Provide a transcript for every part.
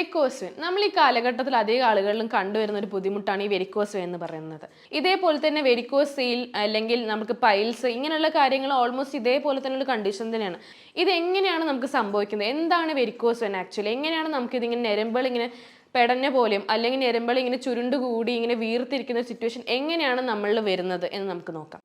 Varicose vein നമ്മൾ ഈ കാലഘട്ടത്തിൽ അധികം ആളുകളിലും കണ്ടുവരുന്ന ഒരു ബുദ്ധിമുട്ടാണ് ഈ വെരിക്കോസ് വെയിൻ എന്ന് പറയുന്നത്. ഇതേപോലെ തന്നെ വെരിക്കോസ് സെയിൽ അല്ലെങ്കിൽ നമുക്ക് പൈൽസ് ഇങ്ങനെയുള്ള കാര്യങ്ങൾ ഓൾമോസ്റ്റ് ഇതേപോലെ തന്നെ ഒരു കണ്ടീഷൻ തന്നെയാണ്. ഇത് എങ്ങനെയാണ് നമുക്ക് സംഭവിക്കുന്നത്? എന്താണ് വെരിക്കോസ് വെയിൻ ആക്ച്വലി എങ്ങനെയാണ് നമുക്ക് ഇതിങ്ങനെ ഞരമ്പുകൾ ഇങ്ങനെ പെടഞ്ഞ പോലെയും അല്ലെങ്കിൽ ഞരമ്പുകൾ ഇങ്ങനെ ചുരുണ്ടുകൂടി ഇങ്ങനെ വീർത്തിരിക്കുന്ന സിറ്റുവേഷൻ എങ്ങനെയാണ് നമ്മളിൽ വരുന്നത് എന്ന് നമുക്ക് നോക്കാം.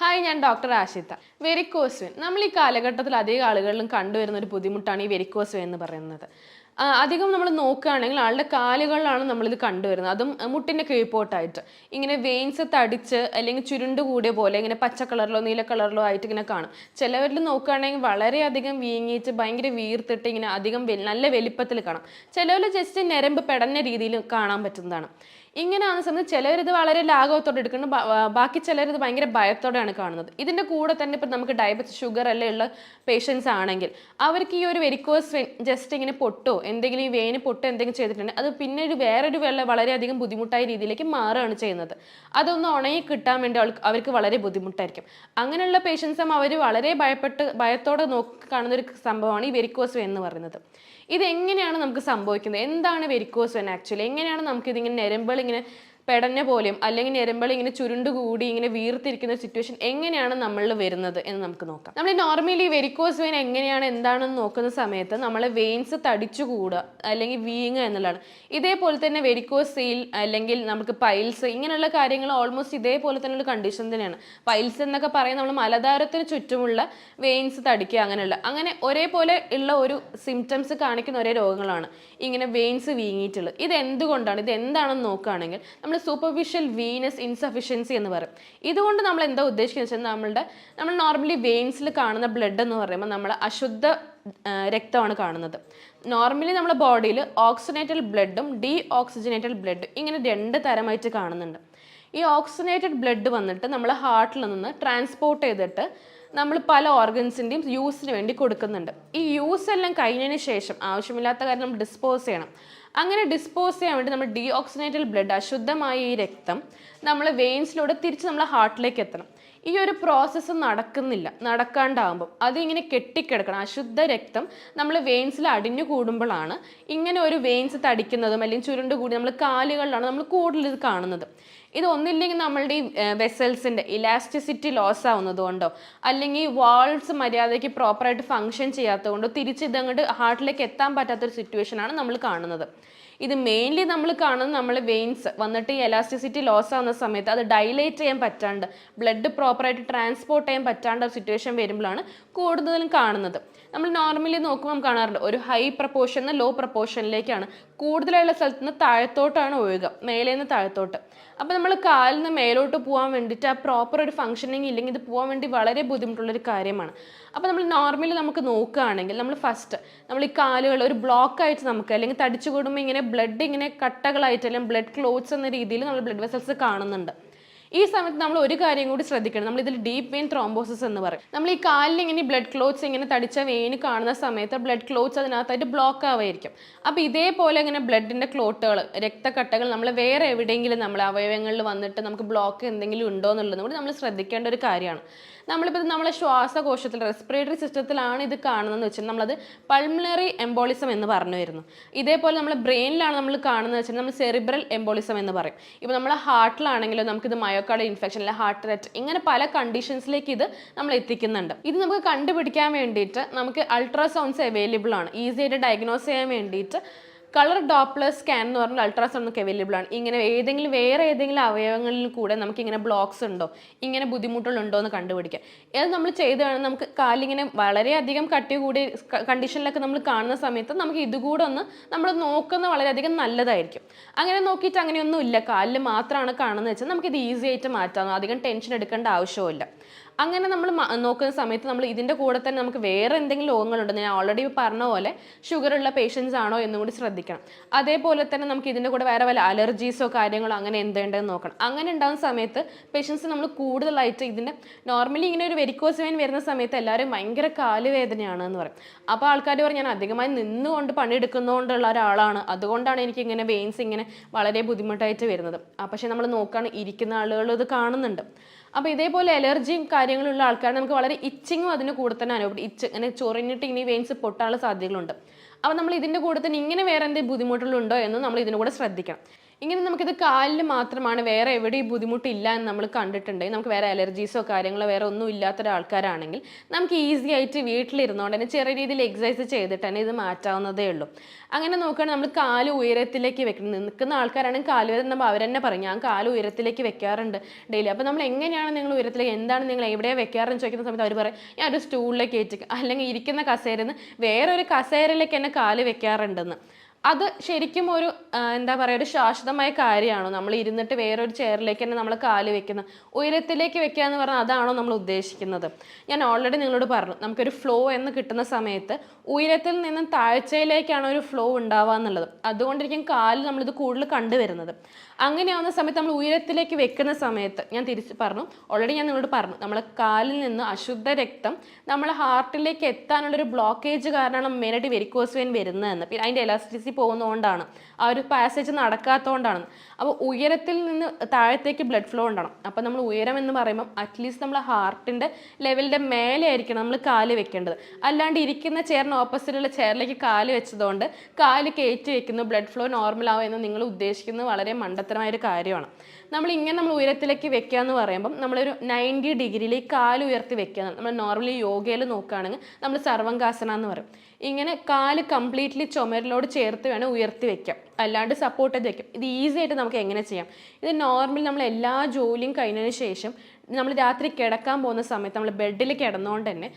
ഹായ് ഞാൻ ഡോക്ടർ ആഷിത്ത വെരിക്കോസ് വെൻ നമ്മൾ ഈ കാലഘട്ടത്തിൽ അധികം ആളുകളിലും കണ്ടുവരുന്ന ഒരു ബുദ്ധിമുട്ടാണ് ഈ വെരിക്കോസ് വെൻ എന്ന് പറയുന്നത്. അധികം നമ്മൾ നോക്കുകയാണെങ്കിൽ ആളുടെ കാലുകളിലാണ് നമ്മളിത് കണ്ടുവരുന്നത്. അതും മുട്ടിന്റെ കീഴ്പോട്ടായിട്ട്. ഇങ്ങനെ വെയിൻസ് തടിച്ച് അല്ലെങ്കിൽ ചുരുണ്ട് കൂടിയ പോലെ ഇങ്ങനെ പച്ച കളറിലോ നീല കളറിലോ ആയിട്ട് ഇങ്ങനെ കാണും. ചിലവരിൽ നോക്കുകയാണെങ്കിൽ വളരെയധികം വീങ്ങിയിട്ട് ഭയങ്കര വീർത്തിട്ട് ഇങ്ങനെ അധികം നല്ല വലിപ്പത്തിൽ കാണാം. ചിലവരിൽ ജസ്റ്റ് ഞരമ്പ് പെടഞ്ഞ രീതിയിൽ കാണാൻ പറ്റുന്നതാണ്. ഇങ്ങനെ ആകുന്ന സമയത്ത് ചിലരിത് വളരെ ലാഘവത്തോടെ എടുക്കുന്നു ബാക്കി ചിലരിത് ഭയങ്കര ഭയത്തോടെയാണ് കാണുന്നത്. ഇതിന്റെ കൂടെ തന്നെ ഇപ്പം നമുക്ക് ഡയബറ്റിസ് ഷുഗർ അല്ലേ ഉള്ള പേഷ്യൻസ് ആണെങ്കിൽ അവർക്ക് ഈ ഒരു വെരിക്കോസ് വെൻ ജസ്റ്റ് ഇങ്ങനെ പൊട്ടോ എന്തെങ്കിലും ഈ വേന് പൊട്ടോ എന്തെങ്കിലും ചെയ്തിട്ടുണ്ടെങ്കിൽ അത് പിന്നെ ഒരു വേറൊരു വെള്ളം വളരെയധികം ബുദ്ധിമുട്ടായ രീതിയിലേക്ക് മാറുകയാണ് ചെയ്യുന്നത്. അതൊന്ന് ഉണങ്ങി കിട്ടാൻ വേണ്ടി അവർക്ക് വളരെ ബുദ്ധിമുട്ടായിരിക്കും. അങ്ങനെയുള്ള പേഷ്യൻസും അവർ വളരെ ഭയപ്പെട്ട് ഭയത്തോടെ നോക്കി കാണുന്ന ഒരു സംഭവമാണ് ഈ വെരിക്കോസ് വേ എന്ന് പറയുന്നത്. ഇത് എങ്ങനെയാണ് നമുക്ക് സംഭവിക്കുന്നത്? എന്താണ് വെരിക്കോസ് വെൻ ആക്ച്വലി എങ്ങനെയാണ് നമുക്കിതിങ്ങനെ ഞരമ്പുകൾ ഇങ്ങനെ പെടഞ്ഞ പോലെയും അല്ലെങ്കിൽ ഞരമ്പുകൾ ഇങ്ങനെ ചുരുണ്ട് കൂടി ഇങ്ങനെ വീർത്തിരിക്കുന്ന സിറ്റുവേഷൻ എങ്ങനെയാണ് നമ്മളിൽ വരുന്നത് എന്ന് നമുക്ക് നോക്കാം. നമ്മൾ നോർമലി വെരിക്കോസ് വെയിൻ എങ്ങനെയാണ് എന്താണെന്ന് നോക്കുന്ന സമയത്ത് നമ്മളെ വെയിൻസ് തടിച്ചു കൂടുക അല്ലെങ്കിൽ വീങ്ങുക എന്നുള്ളതാണ്. ഇതേപോലെ തന്നെ വെരിക്കോസ് സെയിൽ അല്ലെങ്കിൽ നമുക്ക് പൈൽസ് ഇങ്ങനെയുള്ള കാര്യങ്ങൾ ഓൾമോസ്റ്റ് ഇതേപോലെ തന്നെ ഒരു കണ്ടീഷൻ തന്നെയാണ്. പൈൽസ് എന്നൊക്കെ പറയുന്നത് നമ്മൾ മലധാരത്തിന് ചുറ്റുമുള്ള വെയിൻസ് തടിക്കുക അങ്ങനെയുള്ള. അങ്ങനെ ഒരേപോലെ ഉള്ള ഒരു സിംറ്റംസ് കാണിക്കുന്ന ഒരേ രോഗങ്ങളാണ് ഇങ്ങനെ വെയിൻസ് വീങ്ങിയിട്ടുള്ളത്. ഇത് എന്തുകൊണ്ടാണ് ഇത് എന്താണെന്ന് നോക്കുകയാണെങ്കിൽ നമ്മൾ സൂപ്പർഫിഷ്യൽ വീനസ് ഇൻസഫിഷ്യൻസി എന്ന് പറയും. ഇതുകൊണ്ട് നമ്മൾ എന്താ ഉദ്ദേശിക്കുന്നത് വെച്ചാൽ നമ്മളുടെ നമ്മൾ നോർമലി വെയിൻസിൽ കാണുന്ന ബ്ലഡ് എന്ന് പറയുമ്പോൾ നമ്മൾ അശുദ്ധ രക്തമാണ് കാണുന്നത്. നോർമലി നമ്മുടെ ബോഡിയിൽ ഓക്സിജനേറ്റഡ് ബ്ലഡും ഡീ ഓക്സിജനേറ്റഡ് ബ്ലഡും ഇങ്ങനെ രണ്ട് തരമായിട്ട് കാണുന്നുണ്ട്. ഈ ഓക്സിജനേറ്റഡ് ബ്ലഡ് വന്നിട്ട് നമ്മൾ ഹാർട്ടിൽ നിന്ന് ട്രാൻസ്പോർട്ട് ചെയ്തിട്ട് നമ്മൾ പല ഓർഗൻസിന്റെയും യൂസിന് വേണ്ടി കൊടുക്കുന്നുണ്ട്. ഈ യൂസ് എല്ലാം കഴിഞ്ഞതിന് ശേഷം ആവശ്യമില്ലാത്ത കാര്യം നമ്മൾ ഡിസ്പോസ് ചെയ്യണം. അങ്ങനെ ഡിസ്പോസ് ചെയ്യാൻ വേണ്ടി നമ്മൾ ഡീ ഓക്സിനേറ്റഡ് ബ്ലഡ് അശുദ്ധമായ ഈ രക്തം നമ്മൾ വെയിൻസിലൂടെ തിരിച്ച് നമ്മളെ ഹാർട്ടിലേക്ക് എത്തണം. ഈ ഒരു പ്രോസസ്സ് നടക്കുന്നില്ല. നടക്കാണ്ടാകുമ്പോൾ അതിങ്ങനെ കെട്ടിക്കിടക്കണം. അശുദ്ധ രക്തം നമ്മൾ വെയിൻസിൽ അടിഞ്ഞു കൂടുമ്പോഴാണ് ഇങ്ങനെ ഒരു വെയിൻസ് തടിക്കുന്നതും അല്ലെങ്കിൽ ചുരുണ്ട് കൂടി നമ്മൾ കാലുകളിലാണ് നമ്മൾ കൂടുതൽ ഇത് കാണുന്നത്. ഇത് ഒന്നില്ലെങ്കിൽ നമ്മളുടെ ഈ വെസൽസിന്റെ ഇലാസ്റ്റിസിറ്റി ലോസ് ആവുന്നത് കൊണ്ടോ അല്ലെങ്കിൽ വാൾസ് മര്യാദയ്ക്ക് പ്രോപ്പറായിട്ട് ഫങ്ഷൻ ചെയ്യാത്തത് കൊണ്ടോ തിരിച്ച് ഇതങ്ങോട്ട് ഹാർട്ടിലേക്ക് എത്താൻ പറ്റാത്തൊരു സിറ്റുവേഷനാണ് നമ്മൾ കാണുന്നത്. ഇത് മെയിൻലി നമ്മൾ കാണുന്നത് നമ്മൾ വെയിൻസ് വന്നിട്ട് ഈ എലാസ്റ്റിസിറ്റി ലോസ് ആവുന്ന സമയത്ത് അത് ഡൈലേറ്റ് ചെയ്യാൻ പറ്റാണ്ട് ബ്ലഡ് പ്രോപ്പറായിട്ട് ട്രാൻസ്പോർട്ട് ചെയ്യാൻ പറ്റാണ്ട് സിറ്റുവേഷൻ വരുമ്പോഴാണ് കൂടുതലും കാണുന്നത്. നമ്മൾ നോർമലി നോക്കുമ്പോൾ കാണാറുണ്ട്. ഒരു ഹൈ പ്രപ്പോർഷൻ ലോ പ്രപ്പോർഷനിലേക്കാണ് കൂടുതലുള്ള സ്ഥലത്ത് നിന്ന് താഴത്തോട്ടാണ് ഒഴുകുക മേലെ നിന്ന് താഴത്തോട്ട്. അപ്പോൾ നമ്മൾ കാലിൽ നിന്ന് മേലോട്ട് പോകാൻ വേണ്ടിയിട്ട് ആ പ്രോപ്പർ ഒരു ഫംഗ്ഷനിങ് ഇല്ലെങ്കിൽ ഇത് പോകാൻ വേണ്ടി വളരെ ബുദ്ധിമുട്ടുള്ളൊരു കാര്യമാണ്. അപ്പോൾ നമ്മൾ നോർമലി നമുക്ക് നോക്കുകയാണെങ്കിൽ നമ്മൾ ഫസ്റ്റ് നമ്മൾ ഈ കാലുകൾ ഒരു ബ്ലോക്ക് ആയിട്ട് നമുക്ക് അല്ലെങ്കിൽ തടിച്ചു കൂടുമ്പോൾ ഇങ്ങനെ ബ്ലഡ് ഇങ്ങനെ കട്ടകളായിട്ട് അല്ലെങ്കിൽ ബ്ലഡ് ക്ലോത്ത്സ് എന്ന രീതിയിൽ നമ്മൾ ബ്ലഡ് വെസൽസ് കാണുന്നുണ്ട്. ഈ സമയത്ത് നമ്മൾ ഒരു കാര്യം കൂടി ശ്രദ്ധിക്കണം. നമ്മൾ ഇതിൽ ഡീപ്പ് വെയിൻ ത്രോംബോസിസ് എന്ന് പറയും. നമ്മൾ ഈ കാലിൽ ഇങ്ങനെ ബ്ലഡ് ക്ലോത്ത്സ് ഇങ്ങനെ തടിച്ച വെയിൻ കാണുന്ന സമയത്ത് ബ്ലഡ് ക്ലോത്ത്സ് അതിനകത്തായിട്ട് ബ്ലോക്ക് ആവായിരിക്കും. അപ്പോൾ ഇതേപോലെ ഇങ്ങനെ ബ്ലഡിന്റെ ക്ലോട്ടുകൾ രക്തക്കട്ടകൾ നമ്മൾ വേറെ എവിടെയെങ്കിലും നമ്മൾ അവയവങ്ങളിൽ വന്നിട്ട് നമുക്ക് ബ്ലോക്ക് എന്തെങ്കിലും ഉണ്ടോ എന്നുള്ളതും കൂടി നമ്മൾ ശ്രദ്ധിക്കേണ്ട ഒരു കാര്യമാണ്. നമ്മളിപ്പോൾ നമ്മളെ ശ്വാസകോശത്തിൽ റെസ്പിറേറ്ററി സിസ്റ്റത്തിലാണ് ഇത് കാണുന്നതെന്ന് വെച്ചാൽ നമ്മളത് പൾമിനറി എംബോളിസം എന്ന് പറഞ്ഞു വരുന്നു ഇതേപോലെ നമ്മൾ ബ്രെയിനിലാണ് നമ്മൾ കാണുന്നത് വെച്ചാൽ നമ്മൾ സെറിബ്രൽ എംബോളിസം എന്ന് പറയും. ഇപ്പോൾ നമ്മളെ ഹാർട്ടിലാണെങ്കിലും നമുക്കിത് മയോക്കാർഡ് ഇൻഫെക്ഷൻ അല്ലെങ്കിൽ ഹാർട്ട് റേറ്റ് ഇങ്ങനെ പല കണ്ടീഷൻസിലേക്ക് ഇത് നമ്മൾ എത്തിക്കുന്നുണ്ട്. ഇത് നമുക്ക് കണ്ടുപിടിക്കാൻ വേണ്ടിയിട്ട് നമുക്ക് അൾട്രാസൗണ്ട്സ് അവൈലബിൾ ആണ്. ഈസി ആയിട്ട് ഡയഗ്നോസ് ചെയ്യാൻ വേണ്ടിയിട്ട് കളർ ഡോപ്ലർ സ്കാൻ എന്ന് പറഞ്ഞാൽ അൾട്രാസൗണ്ട് ഒക്കെ അവൈലബിൾ ആണ്. ഇങ്ങനെ ഏതെങ്കിലും വേറെ ഏതെങ്കിലും അവയവങ്ങളിൽ കൂടെ നമുക്ക് ഇങ്ങനെ ബ്ലോക്സ് ഉണ്ടോ? ഇങ്ങനെ ബുദ്ധിമുട്ടുകളുണ്ടോ എന്ന് കണ്ടുപിടിക്കാം. ഇത് നമ്മൾ ചെയ്ത് വേണം നമുക്ക് കാലിങ്ങനെ വളരെയധികം കട്ടി കൂടി കണ്ടീഷനിലൊക്കെ നമ്മൾ കാണുന്ന സമയത്ത് നമുക്ക് ഇതുകൂടെ ഒന്ന് നമ്മൾ നോക്കുന്നത് വളരെയധികം നല്ലതായിരിക്കും. അങ്ങനെ നോക്കിയിട്ട് അങ്ങനെയൊന്നും ഇല്ല കാലിൽ മാത്രമാണ് കാണുന്നത് വെച്ചാൽ നമുക്കിത് ഈസി ആയിട്ട് മാറ്റാം. അധികം ടെൻഷൻ എടുക്കേണ്ട ആവശ്യമില്ല അങ്ങനെ നമ്മൾ നോക്കുന്ന സമയത്ത് നമ്മൾ ഇതിന്റെ കൂടെ തന്നെ നമുക്ക് വേറെ എന്തെങ്കിലും രോഗങ്ങളുണ്ട്. ഞാൻ ഓൾറെഡി പറഞ്ഞ പോലെ ഷുഗർ ഉള്ള പേഷ്യൻസ് ആണോ എന്നും കൂടി ശ്രദ്ധിക്കണം. അതേപോലെ തന്നെ നമുക്ക് ഇതിന്റെ കൂടെ വേറെ വല്ല അലർജീസോ കാര്യങ്ങളോ അങ്ങനെ എന്തുണ്ടെന്ന് നോക്കണം. അങ്ങനെ ഉണ്ടാകുന്ന സമയത്ത് പേഷ്യൻസ് നമ്മൾ കൂടുതലായിട്ട് ഇതിന്റെ നോർമലി ഇങ്ങനെ ഒരു വെരിക്കോസ് വെയിൻ വരുന്ന സമയത്ത് എല്ലാവരും ഭയങ്കര കാലുവേദനയാണ് എന്ന് പറയും. അപ്പോൾ ആൾക്കാർ പറയും ഞാൻ അധികമായി നിന്നുകൊണ്ട് പണിയെടുക്കുന്നതുകൊണ്ടുള്ള ഒരാളാണ്. അതുകൊണ്ടാണ് എനിക്ക് ഇങ്ങനെ വെയിൻസ് ഇങ്ങനെ വളരെ ബുദ്ധിമുട്ടായിട്ട് വരുന്നത്. പക്ഷേ നമ്മൾ നോക്കുകയാണ് ഇരിക്കുന്ന ആളുകൾ ഇത് കാണുന്നുണ്ട്. അപ്പോൾ ഇതേപോലെ അലർജിയും കാര്യങ്ങളുള്ള ആൾക്കാർ നമുക്ക് വളരെ ഇച്ചിങ്ങും അതിന് കൂടെ തന്നെ അനുഭവപ്പെടും. ഇച്ച് ഇങ്ങനെ ചൊറിഞ്ഞിട്ട് ഇനി വെയിൻസ് പൊട്ടാനുള്ള സാധ്യതകളുണ്ട്. അപ്പോൾ നമ്മൾ ഇതിന്റെ കൂടെ തന്നെ ഇങ്ങനെ വേറെ എന്തെങ്കിലും ബുദ്ധിമുട്ടുകളുണ്ടോ എന്ന് നമ്മൾ ഇതിന്റെ കൂടെ ശ്രദ്ധിക്കണം. ഇങ്ങനെ നമുക്കിത് കാലിൽ മാത്രമാണ് വേറെ എവിടെയും ബുദ്ധിമുട്ടില്ല എന്ന് നമ്മൾ കണ്ടിട്ടുണ്ടെങ്കിൽ നമുക്ക് വേറെ അലർജീസോ കാര്യങ്ങളോ വേറെ ഒന്നും ഇല്ലാത്ത ഒരാൾക്കാരാണെങ്കിൽ നമുക്ക് ഈസി ആയിട്ട് വീട്ടിലിരുന്നുകൊണ്ട് തന്നെ ചെറിയ രീതിയിൽ എക്സസൈസ് ചെയ്തിട്ട് തന്നെ ഇത് മാറ്റാവുന്നതേ ഉള്ളൂ. അങ്ങനെ നോക്കുകയാണെങ്കിൽ നമ്മൾ കാൽ ഉയരത്തിലേക്ക് വെക്കണം നിൽക്കുന്ന ആൾക്കാരാണെങ്കിൽ കാൽ വരെ നമ്മൾ അവർ തന്നെ പറയും. ഞാൻ കാൽ ഉയരത്തിലേക്ക് വെക്കാറുണ്ട് ഡെയിലി അപ്പോൾ നമ്മൾ എങ്ങനെയാണ് നിങ്ങൾ ഉയരത്തിലേക്ക് എന്താണ് നിങ്ങൾ എവിടെയാണ് വെക്കാറെന്ന് ചോദിക്കുന്ന സമയത്ത് അവർ പറയും ഞാൻ ഒരു സ്റ്റൂളിലേക്ക് ഏറ്റിക്കും അല്ലെങ്കിൽ ഇരിക്കുന്ന കസേരയിൽ നിന്ന് വേറൊരു കസേരയിലേക്ക് എന്നെ കാൽ വെക്കാറുണ്ടെന്ന്. അത് ശരിക്കും ഒരു എന്താ പറയുക ഒരു ശാശ്വതമായ കാര്യമാണോ? നമ്മൾ ഇരുന്നിട്ട് വേറൊരു ചെയറിലേക്ക് തന്നെ നമ്മൾ കാൽ വെക്കുന്നത് ഉയരത്തിലേക്ക് വെക്കുക എന്ന് പറഞ്ഞാൽ അതാണോ നമ്മൾ ഉദ്ദേശിക്കുന്നത്? ഞാൻ ഓൾറെഡി നിങ്ങളോട് പറഞ്ഞു നമുക്കൊരു ഫ്ലോ എന്ന് കിട്ടുന്ന സമയത്ത് ഉയരത്തിൽ നിന്നും താഴ്ചയിലേക്കാണ് ഒരു ഫ്ലോ ഉണ്ടാവുക എന്നുള്ളത്. അതുകൊണ്ടിരിക്കും കാൽ നമ്മളിത് കൂടുതൽ കണ്ടുവരുന്നത്. അങ്ങനെയാവുന്ന സമയത്ത് നമ്മൾ ഉയരത്തിലേക്ക് വെക്കുന്ന സമയത്ത് ഞാൻ തിരിച്ച് പറഞ്ഞു. ഓൾറെഡി ഞാൻ നിങ്ങളോട് പറഞ്ഞു. നമ്മളെ കാലിൽ നിന്ന് അശുദ്ധ രക്തം നമ്മളെ ഹാർട്ടിലേക്ക് എത്താനുള്ളൊരു ബ്ലോക്കേജ് കാരണമാണ് മെയിനായിട്ട് വെരിക്കോസ് വെയിൻ വരുന്നതെന്ന്. പിന്നെ അതിന്റെ എലാസ്റ്റിസി പോകുന്നതുകൊണ്ടാണ്. ആ ഒരു പാസേജ് നടക്കാത്തതുകൊണ്ടാണ്. അപ്പോൾ ഉയരത്തിൽ നിന്ന് താഴത്തേക്ക് ബ്ലഡ് ഫ്ലോ ഉണ്ടാവണം. അപ്പോൾ നമ്മൾ ഉയരം എന്ന് പറയുമ്പം അറ്റ്ലീസ്റ്റ് നമ്മൾ ഹാർട്ടിന്റെ ലെവലിന്റെ മേലെ ആയിരിക്കണം നമ്മൾ കാൽ വെക്കേണ്ടത്. അല്ലാണ്ട് ഇരിക്കുന്ന ചെയറിന് ഓപ്പോസിറ്റുള്ള ചെയറിലേക്ക് കാൽ വെച്ചതുകൊണ്ട് കാൽ കയറ്റി വെക്കുന്നു ബ്ലഡ് ഫ്ലോ നോർമൽ ആവുമെന്ന് നിങ്ങൾ ഉദ്ദേശിക്കുന്നത് വളരെ മണ്ടത്തരമായ ഒരു കാര്യമാണ്. നമ്മൾ ഇങ്ങനെ നമ്മൾ ഉയരത്തിലേക്ക് വെക്കുക എന്ന് പറയുമ്പം നമ്മളൊരു നയന്റി ഡിഗ്രിയിൽ ഈ കാൽ ഉയർത്തി വെക്കുക. നമ്മൾ നോർമലി യോഗയിൽ നോക്കുകയാണെങ്കിൽ നമ്മൾ സർവങ്കാസന എന്ന് പറയും. ഇങ്ങനെ കാൽ കംപ്ലീറ്റ്ലി ചുമരിലോട് ചേർത്ത് വേണം ഉയർത്തി വെക്കാം അല്ലാണ്ട് സപ്പോർട്ട് ചെയ്ത് ഇത് ഈസി ആയിട്ട് നമുക്ക് എങ്ങനെ ചെയ്യാം? ഇത് നോർമലി നമ്മൾ എല്ലാ ജോലിയും കഴിഞ്ഞതിന് ശേഷം നമ്മൾ രാത്രി കിടക്കാൻ പോകുന്ന സമയത്ത് നമ്മൾ ബെഡിൽ കിടന്നുകൊണ്ട് തന്നെ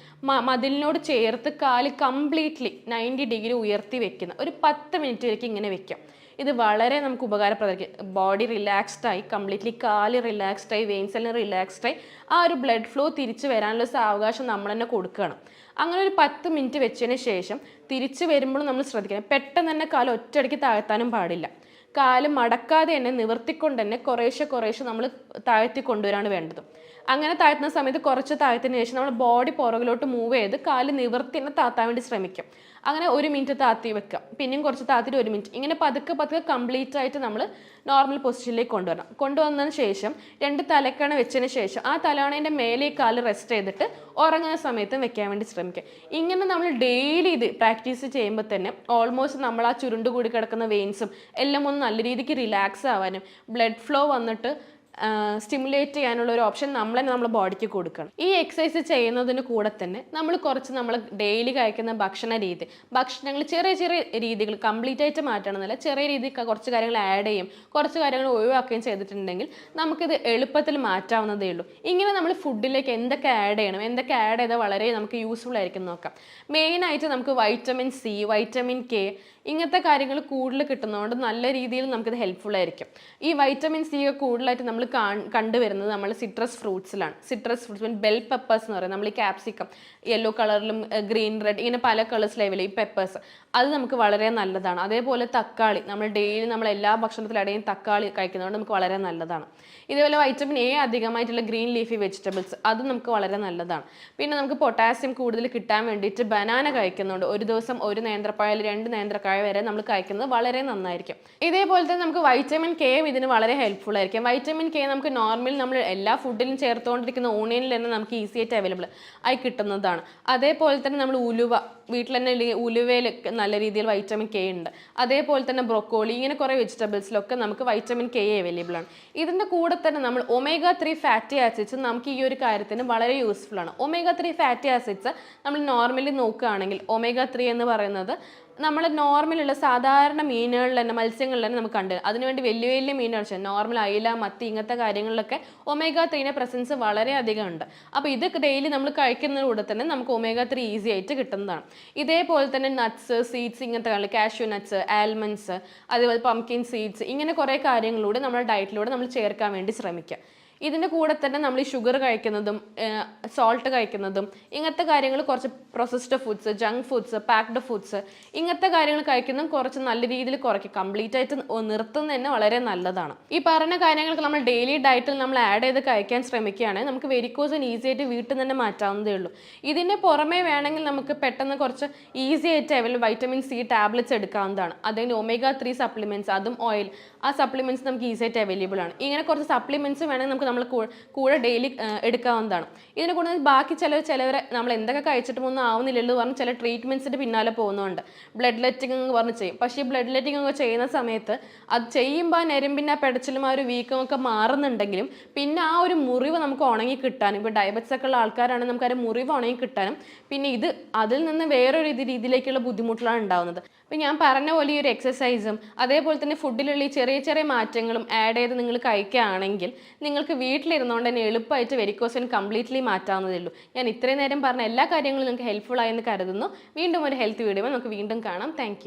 മതിലിനോട് ചേർത്ത് കാൽ കംപ്ലീറ്റ്ലി നയന്റി ഡിഗ്രി ഉയർത്തി വെക്കുന്ന ഒരു പത്ത് മിനിറ്റ് വരയ്ക്ക് ഇങ്ങനെ വെക്കാം. ഇത് വളരെ നമുക്ക് ഉപകാരപ്രദമായിരിക്കും. ബോഡി റിലാക്സ്ഡ് ആയി കംപ്ലീറ്റ്ലി കാൽ റിലാക്സ്ഡ് ആയി വെയിൻസ് എല്ലാം റിലാക്സ്ഡ് ആയി ആ ഒരു ബ്ലഡ് ഫ്ലോ തിരിച്ചു വരാനുള്ള സാവകാശം നമ്മൾ തന്നെ കൊടുക്കണം. അങ്ങനെ ഒരു പത്ത് മിനിറ്റ് വെച്ചതിന് ശേഷം തിരിച്ചു വരുമ്പോഴും നമ്മൾ ശ്രദ്ധിക്കണം. പെട്ടെന്ന് തന്നെ കാൽ ഒറ്റയടിക്ക് താഴ്ത്താനും പാടില്ല. കാൽ മടക്കാതെ തന്നെ നിവർത്തിക്കൊണ്ട് തന്നെ കുറേശ്ശെ കുറേശ്ശെ നമ്മൾ താഴ്ത്തി കൊണ്ടുവരാണ് വേണ്ടത്. അങ്ങനെ താഴ്ത്തുന്ന സമയത്ത് കുറച്ച് താഴ്ത്തിന് ശേഷം നമ്മൾ ബോഡി പുറകിലോട്ട് മൂവ് ചെയ്ത് കാൽ നിവർത്തി തന്നെ താത്താൻ വേണ്ടി ശ്രമിക്കും. അങ്ങനെ ഒരു മിനിറ്റ് താത്തി വെക്കുക പിന്നെയും കുറച്ച് താത്തിട്ട് ഒരു മിനിറ്റ് ഇങ്ങനെ പതുക്കെ പതുക്കെ കംപ്ലീറ്റ് ആയിട്ട് നമ്മൾ നോർമൽ പൊസിഷനിലേക്ക് കൊണ്ടുവരണം. കൊണ്ടുവന്നതിന് ശേഷം രണ്ട് തലക്കണ വെച്ചതിന് ശേഷം ആ തലവണേന്റെ മേലെ കാൽ റെസ്റ്റ് ചെയ്തിട്ട് ഉറങ്ങുന്ന സമയത്തും വെക്കാൻ വേണ്ടി ശ്രമിക്കുക. ഇങ്ങനെ നമ്മൾ ഡെയിലി ഇത് പ്രാക്ടീസ് ചെയ്യുമ്പോൾ തന്നെ ഓൾമോസ്റ്റ് നമ്മൾ ആ ചുരുണ്ട് കൂടി കിടക്കുന്ന വെയിൻസും എല്ലാം ഒന്ന് നല്ല രീതിക്ക് റിലാക്സ് ആവാനും ബ്ലഡ് ഫ്ലോ വന്നിട്ട് സ്റ്റിമുലേറ്റ് ചെയ്യാനുള്ള ഒരു ഓപ്ഷൻ നമ്മൾ തന്നെ നമ്മുടെ ബോഡിക്ക് കൊടുക്കണം. ഈ എക്സസൈസ് ചെയ്യുന്നതിന് കൂടെ തന്നെ നമ്മൾ കുറച്ച് നമ്മൾ ഡെയിലി കഴിക്കുന്ന ഭക്ഷണ രീതി ഭക്ഷണങ്ങൾ ചെറിയ ചെറിയ രീതികൾ കംപ്ലീറ്റ് ആയിട്ട് മാറ്റണമെന്നല്ല ചെറിയ രീതിയിൽ കുറച്ച് കാര്യങ്ങൾ ആഡ് ചെയ്യും കുറച്ച് കാര്യങ്ങൾ ഒഴിവാക്കുകയും ചെയ്തിട്ടുണ്ടെങ്കിൽ നമുക്കിത് എളുപ്പത്തിൽ മാറ്റാവുന്നതേ ഉള്ളൂ. ഇങ്ങനെ നമ്മൾ ഫുഡിലേക്ക് എന്തൊക്കെ ആഡ് ചെയ്യണം എന്തൊക്കെ ആഡ് ചെയ്താൽ വളരെ നമുക്ക് യൂസ്ഫുൾ ആയിരിക്കും നോക്കാം. മെയിനായിട്ട് നമുക്ക് വൈറ്റമിൻ സി വൈറ്റമിൻ കെ ഇങ്ങനത്തെ കാര്യങ്ങൾ കൂടുതൽ കിട്ടുന്നതുകൊണ്ട് നല്ല രീതിയിൽ നമുക്കിത് ഹെൽപ്ഫുൾ ആയിരിക്കും. ഈ വൈറ്റമിൻ സി ഒക്കെ കൂടുതലായിട്ട് നമ്മൾ കണ്ടുവരുന്നത് നമ്മൾ citrus ഫ്രൂട്ട്സിലാണ് citrus fruits mean bell peppers എന്ന് പറയുന്നത് നമ്മൾ ഈ ക്യാപ്സിക്കം യെല്ലോ കളറിലും ഗ്രീൻ റെഡ് ഇങ്ങനെ പല കളേഴ്സ് ലെവലിൽ ഈ പെപ്പേഴ്സ് അത് നമുക്ക് വളരെ നല്ലതാണ്. അതേപോലെ തക്കാളി നമ്മൾ ഡെയിലി നമ്മൾ എല്ലാ ഭക്ഷണത്തിലടയും തക്കാളി കഴിക്കുന്നതുകൊണ്ട് നമുക്ക് വളരെ നല്ലതാണ്. ഇതേപോലെ വൈറ്റമിൻ എ അധികമായിട്ടുള്ള ഗ്രീൻ ലീഫി വെജിറ്റബിൾസ് അത് നമുക്ക് വളരെ നല്ലതാണ്. പിന്നെ നമുക്ക് പൊട്ടാസ്യം കൂടുതൽ കിട്ടാൻ വേണ്ടിയിട്ട് ബനാന കഴിക്കുന്നുണ്ട് ഒരു ദിവസം ഒരു നേന്ത്രപ്പായ രണ്ട് നേന്ത്രക്കായ വരെ നമ്മൾ കഴിക്കുന്നത് വളരെ നന്നായിരിക്കും. ഇതേപോലെ തന്നെ നമുക്ക് വൈറ്റമിൻ കെയും ഇതിന് വളരെ ഹെൽപ്ഫുൾ ആയിരിക്കും. വൈറ്റമിൻ കെ നമുക്ക് നോർമൽ നമ്മൾ എല്ലാ ഫുഡിലും ചേർത്തുകൊണ്ടിരിക്കുന്ന ഓണിയനിൽ തന്നെ നമുക്ക് ഈസി ആയിട്ട് അവൈലബിൾ ആയി കിട്ടുന്നതാണ്. അതേപോലെ തന്നെ നമ്മൾ ഉലുവ വീട്ടിൽ തന്നെ ഉലുവയിൽ നല്ല രീതിയിൽ വൈറ്റമിൻ കെ ഉണ്ട്. അതേപോലെ തന്നെ ബ്രൊക്കോളി ഇങ്ങനെ കുറേ വെജിറ്റബിൾസിലൊക്കെ നമുക്ക് വൈറ്റമിൻ കെ അവൈലബിൾ ആണ്. ഇതിന്റെ കൂടെ തന്നെ നമ്മൾ ഒമേഗ ത്രീ ഫാറ്റി ആസിഡ്സ് നമുക്ക് ഈ ഒരു കാര്യത്തിന് വളരെ യൂസ്ഫുൾ ആണ്. ഒമേഗ ത്രീ ഫാറ്റി ആസിഡ്സ് നമ്മൾ നോർമലി നോക്കുകയാണെങ്കിൽ ഒമേഗ ത്രീ എന്ന് പറയുന്നത് നമ്മൾ നോർമലുള്ള സാധാരണ മീനുകളിൽ തന്നെ മത്സ്യങ്ങളിൽ തന്നെ നമുക്ക് കണ്ട് അതിനുവേണ്ടി വലിയ വലിയ മീനുകൾ നോർമൽ അയില മത്തി ഇങ്ങനത്തെ കാര്യങ്ങളിലൊക്കെ ഒമേഗ ത്രീന്റെ പ്രസൻസ് വളരെയധികം ഉണ്ട്. അപ്പോൾ ഇത് ഡെയിലി നമ്മൾ കഴിക്കുന്നതിലൂടെ തന്നെ നമുക്ക് ഒമേഗ ത്രീ ഈസി ആയിട്ട് കിട്ടുന്നതാണ്. ഇതേപോലെ തന്നെ നട്ട്സ് സീഡ്സ് ഇങ്ങനത്തെ കാര്യങ്ങൾ കാഷ്യൂ നട്ട്സ് ആൽമണ്ട്സ് അതേപോലെ പംകിൻ സീഡ്സ് ഇങ്ങനെ കുറേ കാര്യങ്ങളിലൂടെ നമ്മുടെ ഡയറ്റിലൂടെ നമ്മൾ ചേർക്കാൻ വേണ്ടി ശ്രമിക്കുക. ഇതിന്റെ കൂടെ തന്നെ നമ്മൾ ഈ ഷുഗർ കഴിക്കുന്നതും സോൾട്ട് കഴിക്കുന്നതും ഇങ്ങനത്തെ കാര്യങ്ങൾ കുറച്ച് processed foods junk foods packed foods ഇങ്ങനത്തെ കാര്യങ്ങൾ കഴിക്കുന്നതും കുറച്ച് നല്ല രീതിയിൽ കുറയ്ക്കും കംപ്ലീറ്റ് ആയിട്ട് നിർത്തുന്നത് തന്നെ വളരെ നല്ലതാണ്. ഈ പറഞ്ഞ കാര്യങ്ങൾക്ക് നമ്മൾ ഡെയിലി ഡയറ്റിൽ നമ്മൾ ആഡ് ചെയ്ത് കഴിക്കാൻ ശ്രമിക്കുകയാണെങ്കിൽ നമുക്ക് വെരിക്കോസൻ ഈസി ആയിട്ട് വീട്ടിൽ തന്നെ മാറ്റാവുന്നതേ ഉള്ളൂ. ഇതിന്റെ പുറമേ വേണമെങ്കിൽ നമുക്ക് പെട്ടെന്ന് കുറച്ച് ഈസി ആയിട്ട് അവൈലബിൾ വൈറ്റമിൻ സി ടാബ്ലറ്റ്സ് എടുക്കാവുന്നതാണ്. അതിന്റെ ഒമേഗ ത്രീ സപ്ലിമെന്റ്സ് അതും ഓയിൽ ആ സപ്ലിമെന്റ്സ് നമുക്ക് ഈസി ആയിട്ട് അവൈലബിൾ ആണ്. ഇങ്ങനെ കുറച്ച് സപ്ലിമെന്റ്സ് വേണമെങ്കിൽ നമുക്ക് നമ്മൾ കൂടെ ഡെയിലി എടുക്കാവുന്നതാണ്. ഇതിന് കൂടുതൽ ബാക്കി ചില ചിലവരെ നമ്മൾ എന്തൊക്കെ കഴിച്ചിട്ടും ഒന്നും ആവുന്നില്ലല്ലോ പറഞ്ഞ് ചില ട്രീറ്റ്മെന്റ്സിന്റെ പിന്നാലെ പോകുന്നുണ്ട് ബ്ലഡ് ലെറ്റിംഗ് എന്ന് പറഞ്ഞ് ചെയ്യും. പക്ഷേ ഈ ബ്ലഡ് ലെറ്റിംഗ് ഒക്കെ ചെയ്യുന്ന സമയത്ത് അത് ചെയ്യുമ്പോൾ ആ ഞരമ്പിന്റെ ആ പെടച്ചിലും ആ ഒരു വീക്കം ഒക്കെ മാറുന്നുണ്ടെങ്കിലും പിന്നെ ആ ഒരു മുറിവ് നമുക്ക് ഉണങ്ങി കിട്ടാനും ഇപ്പോൾ ഡയബറ്റിസ് ഒക്കെ ഉള്ള ആൾക്കാരാണെങ്കിൽ നമുക്ക് ആ മുറിവ് ഉണങ്ങി കിട്ടാനും പിന്നെ ഇത് അതിൽ നിന്ന് വേറൊരു ഇത് രീതിയിലേക്കുള്ള ബുദ്ധിമുട്ടുകളാണ് ഉണ്ടാവുന്നത്. അപ്പം ഞാൻ പറഞ്ഞ പോലെ ഈ ഒരു എക്സസൈസും അതേപോലെ തന്നെ ഫുഡിലുള്ള ഈ ചെറിയ ചെറിയ മാറ്റങ്ങളും ആഡ് ചെയ്ത് നിങ്ങൾ കഴിക്കുകയാണെങ്കിൽ നിങ്ങൾക്ക് വീട്ടിലിരുന്നുകൊണ്ട് തന്നെ എളുപ്പമായിട്ട് വെരിക്കോസിൻ കംപ്ലീറ്റ്ലി മാറ്റാവുന്നതേ ഉള്ളൂ. ഞാൻ ഇത്രയും നേരം പറഞ്ഞ എല്ലാ കാര്യങ്ങളും നിങ്ങൾക്ക് ഹെൽപ്ഫുൾ ആയെന്ന് കരുതുന്നു. വീണ്ടും ഒരു ഹെൽത്ത് വീഡിയോ നമുക്ക് വീണ്ടും കാണാം. താങ്ക്